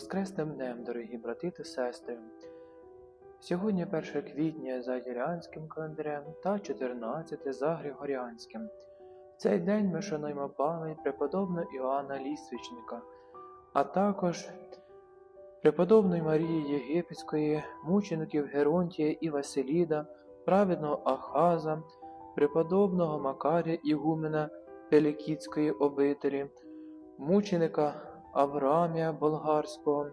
Воскресним днем, дорогі брати та сестри! Сьогодні 1 квітня за юліанським календарем та 14 за Григоріанським. В цей день ми шануємо пам'ять преподобного Іоанна Лісвічника, а також преподобної Марії Єгипетської, мучеників Геронтія і Василіда, праведного Ахаза, преподобного Макарія Ігумена Пелікітської обителі, мученика Авраамія Болгарського,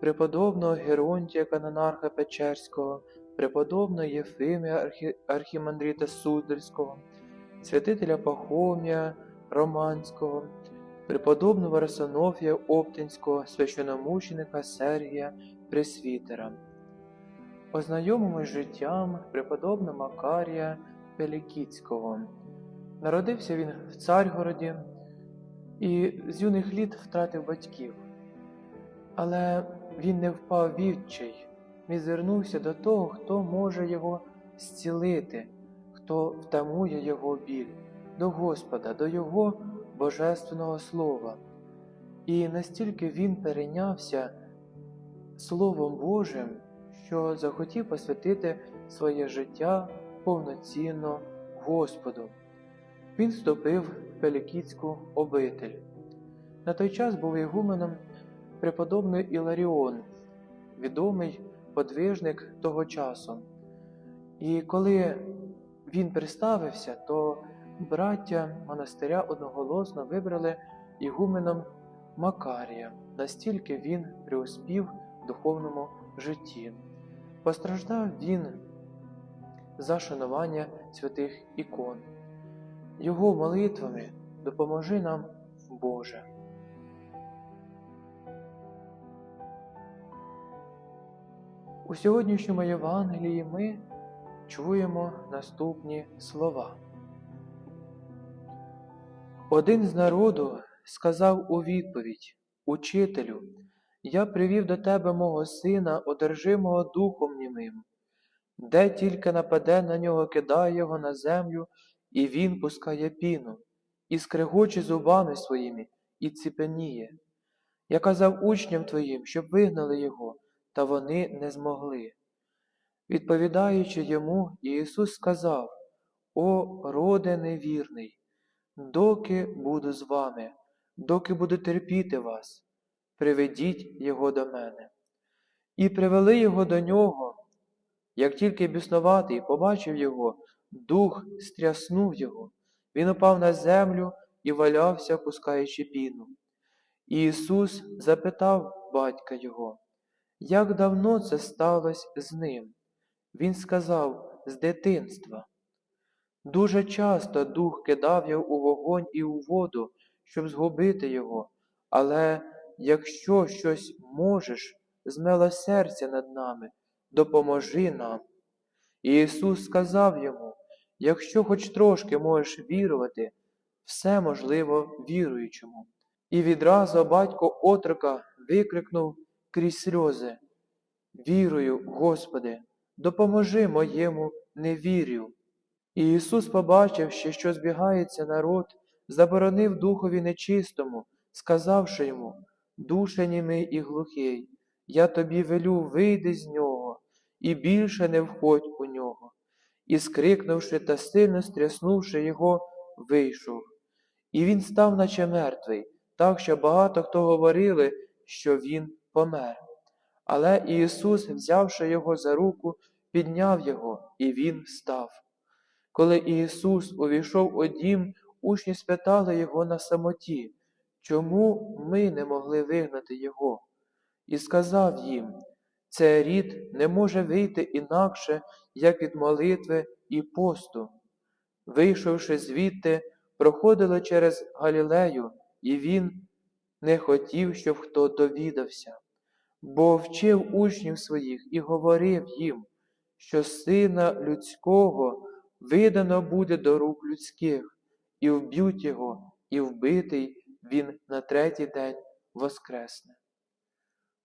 преподобного Геронтія Канонарха Печерського, преподобного Єфимія Архі... Архімандріта Суздальського, святителя Пахомія Романського, преподобного Росонофія Оптинського, священомученика Сергія Пресвітера. Ознайомимось життям преподобного Макарія Пелікітського. Народився він в Царгороді і з юних літ втратив батьків. Але він не впав відчай, він звернувся до того, хто може його зцілити, хто втамує його біль, до Господа, до Його Божественного Слова. І настільки він перейнявся Словом Божим, що захотів посвятити своє життя повноцінно Господу. Він вступив в Пелікітську обитель. На той час був ігуменом преподобний Іларіон, відомий подвижник того часу. І коли він представився, то браття монастиря одноголосно вибрали ігуменом Макарія, настільки він преуспів в духовному житті. Постраждав він за шанування святих ікон. Його молитвами допоможи нам, Боже. У сьогоднішньому Євангелії ми чуємо наступні слова. Один з народу сказав у відповідь Учителю, я привів до тебе мого сина, одержимого духом німим, де тільки нападе на нього, кидає його на землю, і він пускає піну, і скрегоче зубами своїми, і ціпеніє. Я казав учням твоїм, щоб вигнали його, та вони не змогли. Відповідаючи йому, Ісус сказав: О, роде невірний, доки буду з вами, доки буду терпіти вас, приведіть його до мене. І привели його до нього. Як тільки біснуватий побачив його, дух стряснув його, він упав на землю і валявся, пускаючи піну. І Ісус запитав батька його, як давно це сталося з ним? Він сказав з дитинства. Дуже часто дух кидав його у вогонь і у воду, щоб згубити його, але якщо щось можеш, змела серця над нами, допоможи нам. І Ісус сказав йому, якщо хоч трошки можеш вірувати, все можливо віруючому. І відразу батько отрока викрикнув крізь сльози Вірую, Господи, допоможи моєму невір'ю. І Ісус, побачивши, що збігається народ, заборонив духові нечистому, сказавши йому Душе німий і глухий, я тобі велю, вийди з нього, і більше не входь. І, скрикнувши та сильно стряснувши його, вийшов. І він став, наче мертвий, так що багато хто говорили, що він помер. Але Ісус, взявши його за руку, підняв його, і він став. Коли Ісус увійшов у дім, учні спитали його на самоті, чому ми не могли вигнати Його? І сказав їм, це рід не може вийти інакше, як від молитви і посту. Вийшовши звідти, проходили через Галілею, і він не хотів, щоб хто довідався, бо вчив учнів своїх і говорив їм, що сина людського видано буде до рук людських, і вб'ють його, і вбитий він на третій день воскресне.